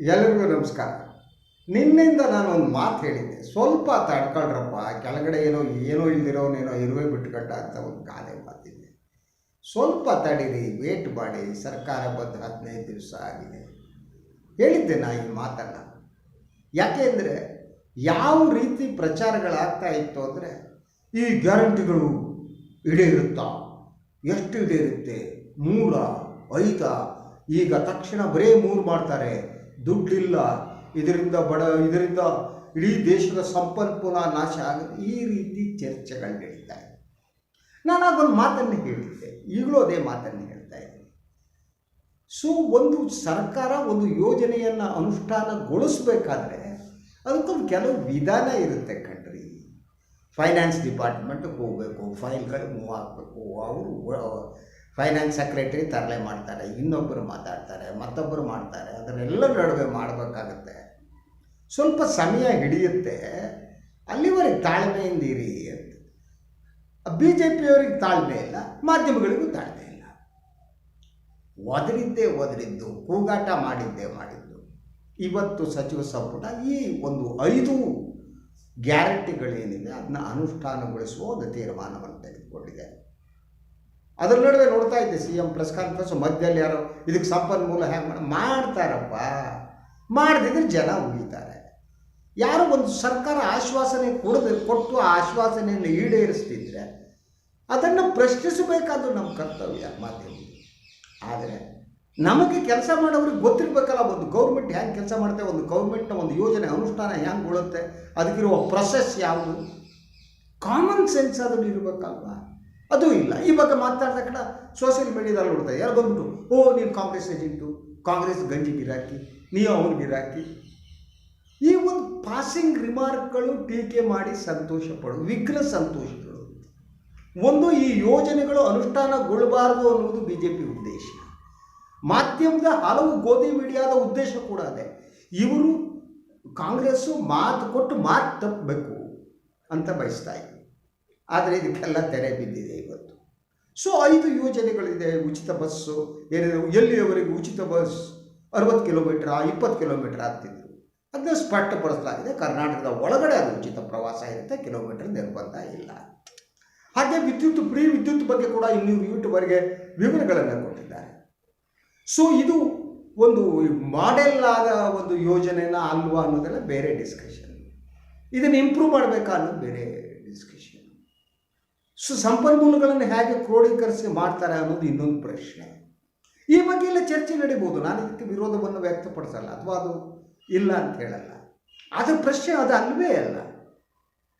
ಎಲ್ಲರಿಗೂ ನಮಸ್ಕಾರ. ನಿನ್ನೆಯಿಂದ ನಾನು ಒಂದು ಮಾತು ಹೇಳಿದ್ದೆ. ಸ್ವಲ್ಪ ತಡ್ಕೊಳ್ರಪ್ಪ, ಕೆಳಗಡೆ ಏನೋ ಏನೋ ಇಲ್ದಿರೋನೇನೋ ಇರುವೆ ಬಿಟ್ಕೊಂಡ ಅಂತ ಒಂದು ಗಾದೆ ಮಾತಿದ್ದೆ. ಸ್ವಲ್ಪ ತಡೀರಿ, ವೇಟ್ ಮಾಡಿ, ಸರ್ಕಾರ ಬಂದು ಹದಿನೈದು ದಿವಸ ಆಗಿದೆ. ಹೇಳಿದ್ದೆ ನಾ ಈ ಮಾತನ್ನು. ಯಾಕೆಂದರೆ ಯಾವ ರೀತಿ ಪ್ರಚಾರಗಳಾಗ್ತಾ ಇತ್ತು ಅಂದರೆ, ಈ ಗ್ಯಾರಂಟಿಗಳು ಈಡೇರುತ್ತಾ? ಎಷ್ಟು ಈಡೇರುತ್ತೆ? ಮೂರ ಐದ? ಈಗ ತಕ್ಷಣ ಬರೇ ಮೂರು ಮಾಡ್ತಾರೆ. ದುಡ್ಡಿಲ್ಲ, ಇದರಿಂದ ಬಡ, ಇದರಿಂದ ಇಡೀ ದೇಶದ ಸಂಪನ್ಮೂಲ ನಾಶ ಆಗುತ್ತೆ ಈ ರೀತಿ ಚರ್ಚೆಗಳು ನಡೀತಾ ಇದೆ. ನಾನು ಅದೊಂದು ಮಾತನ್ನು ಹೇಳಿದ್ದೆ ಈಗಲೂ ಅದೇ ಮಾತನ್ನು ಹೇಳ್ತಾ ಇದ್ದೀನಿ. ಸೊ, ಒಂದು ಸರ್ಕಾರ ಒಂದು ಯೋಜನೆಯನ್ನು ಅನುಷ್ಠಾನಗೊಳಿಸಬೇಕಾದ್ರೆ ಅದಕ್ಕೊಂದು ಕೆಲವು ವಿಧಾನ ಇರುತ್ತೆ ಕಣ್ರಿ. ಫೈನಾನ್ಸ್ ಡಿಪಾರ್ಟ್ಮೆಂಟ್ಗೆ ಹೋಗಬೇಕು, ಫೈಲ್ಗಳು ಮೂವ್ ಆಗಬೇಕು, ಅವರು ಫೈನಾನ್ಸ್ ಸೆಕ್ರೆಟರಿ ತರಲೆ ಮಾಡ್ತಾರೆ ಇನ್ನೊಬ್ಬರು ಮಾತಾಡ್ತಾರೆ ಮತ್ತೊಬ್ಬರು ಮಾಡ್ತಾರೆ ಅದನ್ನೆಲ್ಲ ನಡುವೆ ಮಾಡಬೇಕಾಗತ್ತೆ. ಸ್ವಲ್ಪ ಸಮಯ ಹಿಡಿಯುತ್ತೆ, ಅಲ್ಲಿವರೆಗೆ ತಾಳ್ಮೆಯಿಂದ ಇರಿ ಅಂತ. ಬಿ ಜೆ ಪಿಯವರಿಗೆ ತಾಳ್ಮೆ ಇಲ್ಲ, ಮಾಧ್ಯಮಗಳಿಗೂ ತಾಳ್ಮೆ ಇಲ್ಲ. ಒದರಿದ್ದೇ ಒದರಿದ್ದು, ಕೂಗಾಟ ಮಾಡಿದ್ದೇ ಮಾಡಿದ್ದು. ಇವತ್ತು ಸಚಿವ ಸಂಪುಟ ಈ ಒಂದು ಐದು ಗ್ಯಾರಂಟಿಗಳೇನಿದೆ ಅದನ್ನ ಅನುಷ್ಠಾನಗೊಳಿಸುವ ಒಂದು ತೀರ್ಮಾನವನ್ನು ತೆಗೆದುಕೊಂಡಿದೆ. ಅದರ ನಡುವೆ ನೋಡ್ತಾ ಇದ್ದೆ ಸಿ ಎಂ ಪ್ರೆಸ್ ಕಾನ್ಫರೆನ್ಸ್ ಮಧ್ಯದಲ್ಲಿ ಯಾರೋ, ಇದಕ್ಕೆ ಸಂಪನ್ಮೂಲ ಮಾಡಿ, ಮಾಡ್ತಾರಪ್ಪ. ಮಾಡದಿದ್ರೆ ಜನ ಉಳಿತಾರೆ ಯಾರು ಒಂದು ಸರ್ಕಾರ ಆಶ್ವಾಸನೆ ಕೊಡದೆ, ಕೊಟ್ಟು ಆ ಆಶ್ವಾಸನೆಯನ್ನು ಈಡೇರಿಸ್ತಿದ್ರೆ ಅದನ್ನು ಪ್ರಶ್ನಿಸಬೇಕಾದ್ದು ನಮ್ಮ ಕರ್ತವ್ಯ ಮಾಧ್ಯಮ ಆದರೆ ನಮಗೆ ಕೆಲಸ ಮಾಡೋರಿಗೆ ಗೊತ್ತಿರಬೇಕಲ್ಲ, ಒಂದು ಗೌರ್ಮೆಂಟ್ ಹ್ಯಾಂಗೆ ಕೆಲಸ ಮಾಡುತ್ತೆ ಒಂದು ಗೌರ್ಮೆಂಟ್ನ ಒಂದು ಯೋಜನೆ ಅನುಷ್ಠಾನ ಹ್ಯಾಂಗೆ ಬೀಳುತ್ತೆ ಅದಕ್ಕಿರುವ ಪ್ರೊಸೆಸ್ ಯಾವುದು? ಕಾಮನ್ ಸೆನ್ಸ್ ಅದನ್ನು ಇರಬೇಕಲ್ವಾ? ಅದು ಇಲ್ಲ. ಈ ಬಗ್ಗೆ ಮಾತಾಡಿದ ಕಡೆ ಸೋಷಿಯಲ್ ಮೀಡಿಯಾದಲ್ಲಿ ನೋಡ್ತಾರೆ ಯಾರು ಬಂದ್ಬಿಟ್ಟು, ಓ, ನೀನು ಕಾಂಗ್ರೆಸ್ ಏಜೆಂಟು ಕಾಂಗ್ರೆಸ್ ಗಂಜಿ ಗಿರಾಕಿ ನೀವು ಅವನು ಗಿರಾಕಿ ಈ ಒಂದು ಪಾಸಿಂಗ್ ರಿಮಾರ್ಕ್ಗಳು ಟೀಕೆ ಮಾಡಿ ಸಂತೋಷ ಪಡು, ವಿಘ್ನ ಸಂತೋಷಗಳು ಒಂದು ಈ ಯೋಜನೆಗಳು ಅನುಷ್ಠಾನಗೊಳ್ಳಬಾರದು ಅನ್ನುವುದು ಬಿ ಜೆ ಪಿ ಉದ್ದೇಶ. ಮಾಧ್ಯಮದ ಹಲವು ಗೋಧಿ ಮೀಡಿಯಾದ ಉದ್ದೇಶ ಕೂಡ ಅದೇ. ಇವರು ಕಾಂಗ್ರೆಸ್ಸು ಮಾತು ಕೊಟ್ಟು ಮಾತು ತಪ್ಪಬೇಕು ಅಂತ ಬಯಸ್ತಾ ಆದರೆ ಇದಕ್ಕೆಲ್ಲ ತೆರೆ ಬಿದ್ದಿದೆ ಇವತ್ತು. ಸೊ ಐದು ಯೋಜನೆಗಳಿದೆ, ಉಚಿತ ಬಸ್ಸು ಏನಿದೆ, ಎಲ್ಲಿಯವರೆಗೂ ಉಚಿತ ಬಸ್ ಅರವತ್ತು ಕಿಲೋಮೀಟ್ರ ಇಪ್ಪತ್ತು ಕಿಲೋಮೀಟ್ರ್ ಆಗ್ತಿದ್ರು. ಅದನ್ನ ಸ್ಪಷ್ಟಪಡಿಸಲಾಗಿದೆ, ಕರ್ನಾಟಕದ ಒಳಗಡೆ ಅದು ಉಚಿತ ಪ್ರವಾಸ ಇರುತ್ತೆ ಕಿಲೋಮೀಟರ್ ನಿರ್ಬಂಧ ಇಲ್ಲ. ಹಾಗೆ ವಿದ್ಯುತ್ ಫ್ರೀ ವಿದ್ಯುತ್ ಬಗ್ಗೆ ಕೂಡ ಇನ್ನೂರು ಯೂಟ್ಯೂಬರ್ಗೆ ವಿವರಗಳನ್ನು ಕೊಟ್ಟಿದ್ದಾರೆ. ಸೊ ಇದು ಒಂದು ಮಾಡೆಲ್ ಆದ ಒಂದು ಯೋಜನೆನ ಅಲ್ವಾ ಅನ್ನೋದೆಲ್ಲ ಬೇರೆ ಡಿಸ್ಕಷನ್ ಇದನ್ನು ಇಂಪ್ರೂವ್ ಮಾಡಬೇಕಾ ಅನ್ನೋದು ಬೇರೆ ಡಿಸ್ಕಷನ್ ಸೊ ಸಂಪನ್ಮೂಲಗಳನ್ನು ಹೇಗೆ ಕ್ರೋಢೀಕರಿಸಿ ಮಾಡ್ತಾರೆ ಅನ್ನೋದು ಇನ್ನೊಂದು ಪ್ರಶ್ನೆ. ಈ ಬಗ್ಗೆ ಎಲ್ಲ ಚರ್ಚೆ ನಡೀಬೋದು. ನಾನು ಇದಕ್ಕೆ ವಿರೋಧವನ್ನು ವ್ಯಕ್ತಪಡಿಸಲ್ಲ. ಅಥವಾ ಅದು ಇಲ್ಲ ಅಂತ ಹೇಳಲ್ಲ. ಅದರ ಪ್ರಶ್ನೆ ಅದು ಅಲ್ವೇ ಅಲ್ಲ.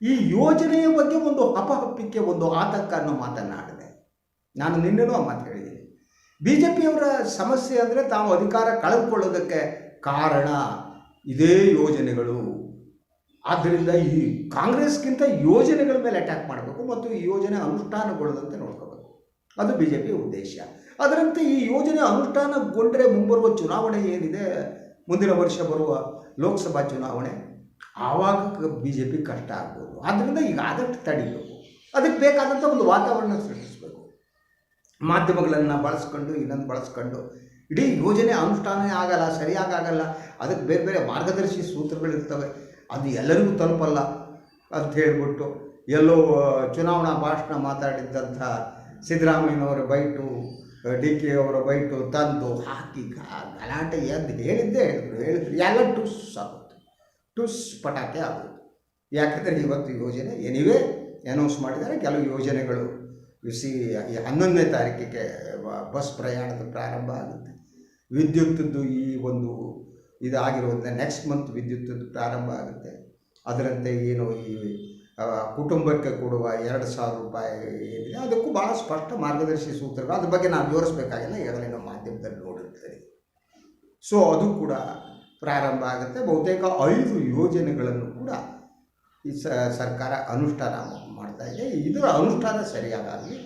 ಈ ಯೋಜನೆಯ ಬಗ್ಗೆ ಒಂದು ಅಪಹಪ್ಪಿಕೆ, ಒಂದು ಆತಂಕ ಅನ್ನೋ ಮಾತನ್ನಾಡಿದೆ ನಾನು ನಿನ್ನೆನೂ ಆ ಮಾತು ಹೇಳಿದ್ದೀನಿ. ಬಿ ಜೆ ಪಿಯವರ ಸಮಸ್ಯೆ ಅಂದರೆ ತಾವು ಅಧಿಕಾರ ಕಳೆದುಕೊಳ್ಳೋದಕ್ಕೆ ಕಾರಣ ಇದೇ ಯೋಜನೆಗಳು. ಆದ್ದರಿಂದ ಈ ಕಾಂಗ್ರೆಸ್ಗಿಂತ ಯೋಜನೆಗಳ ಮೇಲೆ ಅಟ್ಯಾಕ್ ಮಾಡಬೇಕು ಮತ್ತು ಈ ಯೋಜನೆ ಅನುಷ್ಠಾನಗೊಳ್ಳದಂತೆ ನೋಡ್ಕೋಬೇಕು. ಅದು ಬಿ ಜೆ ಪಿಯ ಉದ್ದೇಶ. ಅದರಂತೆ ಈ ಯೋಜನೆ ಅನುಷ್ಠಾನಗೊಂಡರೆ ಮುಂಬರುವ ಚುನಾವಣೆ ಏನಿದೆ? ಮುಂದಿನ ವರ್ಷ ಬರುವ ಲೋಕಸಭಾ ಚುನಾವಣೆ. ಆವಾಗ ಬಿ ಜೆ ಪಿ ಕಷ್ಟ ಆಗ್ಬೋದು. ಆದ್ದರಿಂದ ಈಗ ಆದಷ್ಟು ತಡಿಬೇಕು. ಅದಕ್ಕೆ ಬೇಕಾದಂಥ ಒಂದು ವಾತಾವರಣ ಸೃಷ್ಟಿಸಬೇಕು. ಮಾಧ್ಯಮಗಳನ್ನು ಬಳಸ್ಕೊಂಡು, ಇನ್ನೊಂದು ಬಳಸ್ಕೊಂಡು. ಇಡೀ ಯೋಜನೆ ಅನುಷ್ಠಾನ ಆಗಲ್ಲ, ಸರಿಯಾಗಿ ಆಗಲ್ಲ. ಅದಕ್ಕೆ ಬೇರೆ ಬೇರೆ ಮಾರ್ಗದರ್ಶಿ ಸೂತ್ರಗಳಿರ್ತವೆ. ಅದು ಎಲ್ಲರಿಗೂ ತಲುಪಲ್ಲ ಅಂತ ಹೇಳಿಬಿಟ್ಟು ಎಲ್ಲೋ ಚುನಾವಣಾ ಭಾಷಣ ಮಾತಾಡಿದ್ದಂಥ ಸಿದ್ದರಾಮಯ್ಯನವರ ಬೈಟು ಡಿ ಕೆ ಅವರ ಬೈಟು ತಂದು ಹಾಕಿ ಗಲಾಟೆ ಎದ್ದು ಹೇಳಿದ್ದೇ ಹೇಳಿದ್ರು. ಹೇಳಿದ್ರು. ಎಲ್ಲ ಟುಸ್ ಆಗುತ್ತೆ. ಟುಸ್ ಪಟಾಕೆ ಆಗುತ್ತೆ. ಯಾಕೆಂದರೆ ಇವತ್ತು ಯೋಜನೆ ಎನಿವೇ ಅನೌನ್ಸ್ ಮಾಡಿದ್ದಾರೆ. ಕೆಲವು ಯೋಜನೆಗಳು ಸಿ ಹನ್ನೊಂದನೇ ತಾರೀಕಿಗೆ ಬಸ್ ಪ್ರಯಾಣದ ಪ್ರಾರಂಭ ಆಗುತ್ತೆ. ವಿದ್ಯುತ್ತದ್ದು ಈ ಒಂದು ಇದಾಗಿರೋದ್ರಿಂದ ನೆಕ್ಸ್ಟ್ ಮಂತ್ ವಿದ್ಯುತ್ ಪ್ರಾರಂಭ ಆಗುತ್ತೆ. ಅದರಂತೆ ಏನು ಈ ಕುಟುಂಬಕ್ಕೆ ಕೊಡುವ ಎರಡು ಸಾವಿರ ರೂಪಾಯಿ ಏನಿದೆ, ಅದಕ್ಕೂ ಭಾಳ ಸ್ಪಷ್ಟ ಮಾರ್ಗದರ್ಶಿ ಸೂತ್ರಗಳು. ಅದ್ರ ಬಗ್ಗೆ ನಾವು ವಿವರಿಸಬೇಕಾಗಿಲ್ಲ, ಈಗಾಗಲೇ ನಾವು ಮಾಧ್ಯಮದಲ್ಲಿ ನೋಡಿರ್ತೇವೆ ಸೊ ಅದು ಕೂಡ ಪ್ರಾರಂಭ ಆಗುತ್ತೆ. ಬಹುತೇಕ ಐದು ಯೋಜನೆಗಳನ್ನು ಕೂಡ ಈ ಸರ್ಕಾರ ಅನುಷ್ಠಾನ ಮಾಡ್ತಾ ಇದೆ. ಇದರ ಅನುಷ್ಠಾನ ಸರಿಯಾಗಲಿ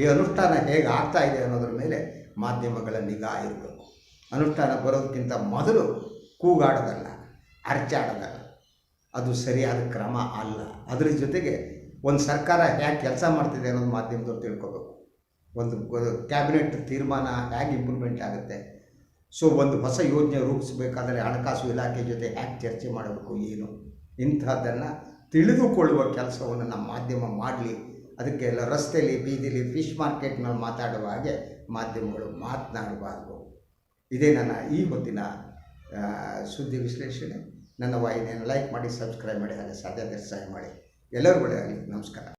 ಈ ಅನುಷ್ಠಾನ ಹೇಗೆ ಆಗ್ತಾ ಇದೆ ಅನ್ನೋದ್ರ ಮೇಲೆ ಮಾಧ್ಯಮಗಳ ನಿಗಾ ಇರಬೇಕು. ಅನುಷ್ಠಾನ ಬರೋದಕ್ಕಿಂತ ಮೊದಲು ಕೂಗಾಡೋದಲ್ಲ, ಅರ್ಚಾಡೋದಲ್ಲ. ಅದು ಸರಿಯಾದ ಕ್ರಮ ಅಲ್ಲ. ಅದ್ರ ಜೊತೆಗೆ ಒಂದು ಸರ್ಕಾರ ಹೇಗೆ ಕೆಲಸ ಮಾಡ್ತಿದೆ ಅನ್ನೋದು ಮಾಧ್ಯಮದವ್ರು ತಿಳ್ಕೊಬೇಕು. ಒಂದು ಕ್ಯಾಬಿನೆಟ್ ತೀರ್ಮಾನ ಹೇಗೆ ಇಂಪ್ರೂವ್ಮೆಂಟ್ ಆಗುತ್ತೆ. ಸೊ, ಒಂದು ಹೊಸ ಯೋಜನೆ ರೂಪಿಸಬೇಕಾದರೆ ಹಣಕಾಸು ಇಲಾಖೆ ಜೊತೆ ಹ್ಯಾಕ್ ಚರ್ಚೆ ಮಾಡಬೇಕು ಏನು? ಇಂಥದ್ದನ್ನು ತಿಳಿದುಕೊಳ್ಳುವ ಕೆಲಸವನ್ನು ನಮ್ಮ ಮಾಧ್ಯಮ ಮಾಡಲಿ. ಅದಕ್ಕೆಲ್ಲ ರಸ್ತೆಯಲ್ಲಿ ಬೀದಿಲಿ, ಫಿಶ್ ಮಾರ್ಕೆಟ್ನಲ್ಲಿ ಮಾತಾಡುವ ಹಾಗೆ ಮಾಧ್ಯಮಗಳು ಮಾತನಾಡಬಾರ್ದು. ಇದೇ ನನ್ನ ಈ ಹೊತ್ತಿನ ಸುದ್ದಿ ವಿಶ್ಲೇಷಣೆ. ನನ್ನ ವಾಹಿನಿಯನ್ನು ಲೈಕ್ ಮಾಡಿ ಸಬ್ಸ್ಕ್ರೈಬ್ ಮಾಡಿ, ಹಾಗೆ ಸಾಧ್ಯತೆ ಸಹಾಯ ಮಾಡಿ. ಎಲ್ಲರಿಗೂ ಒಳ್ಳೆಯದಾಗಲಿ ನಮಸ್ಕಾರ.